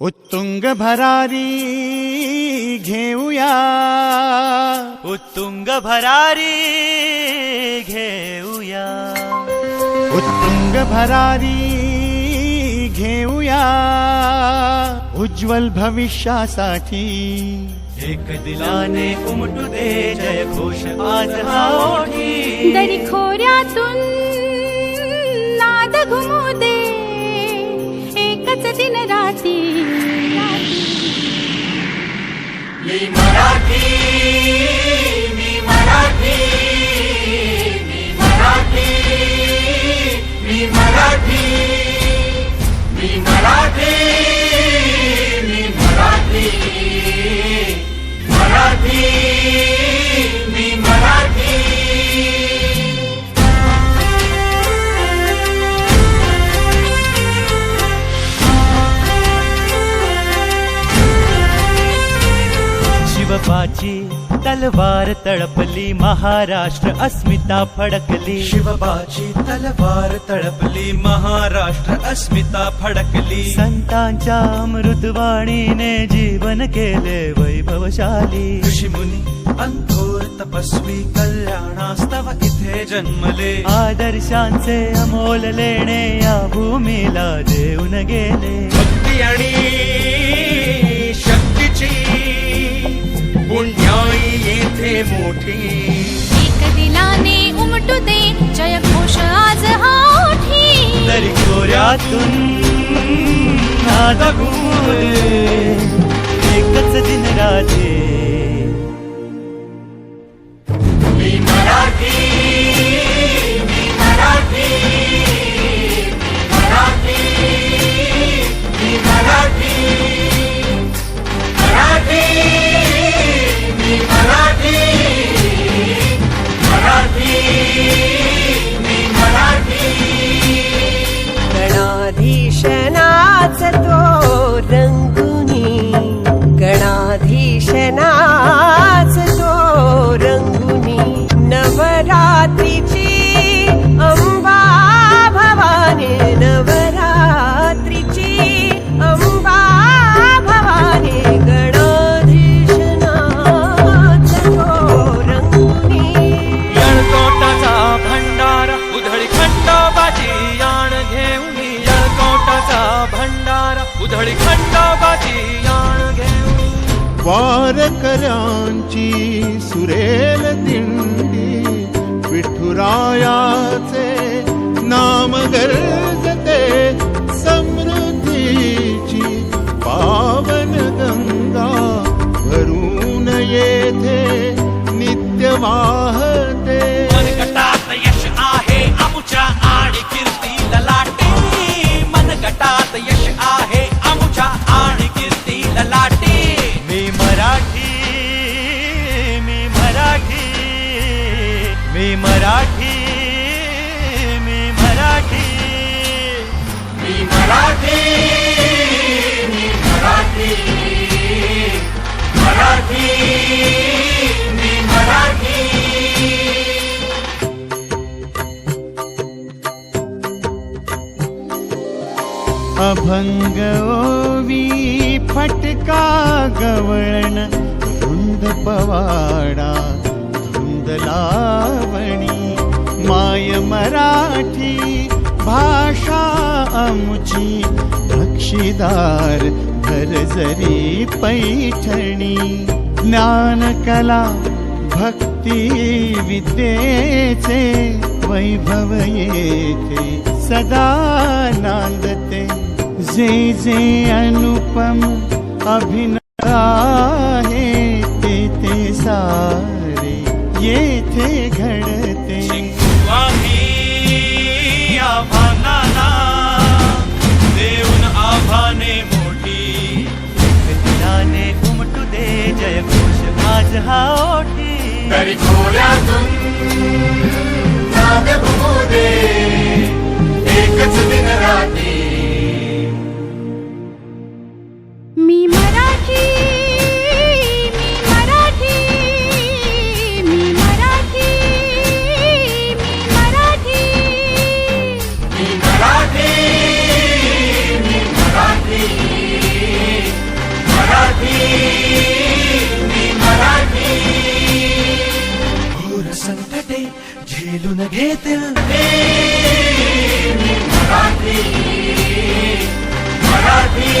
उत्तुंग भरारी घेऊया. उत्तुंग भरारी घेऊया. उत्तुंग भरारी घेऊया. उज्ज्वल भविष्यासाठी. एक दिलाने उमटू दे जय घोष आज हा दरी खोऱ्यातून नाद घुमू एकच दिन राती शिवबाची तलवार तड़पली महाराष्ट्र अस्मिता फडकली। शिवबाची तलवार तड़पली महाराष्ट्र अस्मिता फडकली। संतांच्या अमृतवाणीने जीवन के केले वैभवशाली। ऋषीमुनी अंथोर तपस्वी कल्याणास्तव इथे जन्मले। आदर्शांचे अमोल लेणे या भूमीला देऊन गेले। भक्ती आणि शक्तीची येथे मोठी. एक दिलाने उमटू दे जय घोष आज हा ओठी तरी खोऱ्यातून नाद एकच दिन राजे. वारकऱ्यांची सुरेल दिंडी विठुरायाचे नाम मी मराठी मी मराठी. मी मराठी मी मराठी. मराठी मी मराठी. अभंग ओवी फटका गवळण धुंद पवाडा. मराठी भाषा आमची नक्षीदार भरजरी पैठणी. ज्ञान कला भक्ती विद्येचे वैभव येते सदा नांदते. जे जे अनुपम अभिनया पेलून घेतील मराठी.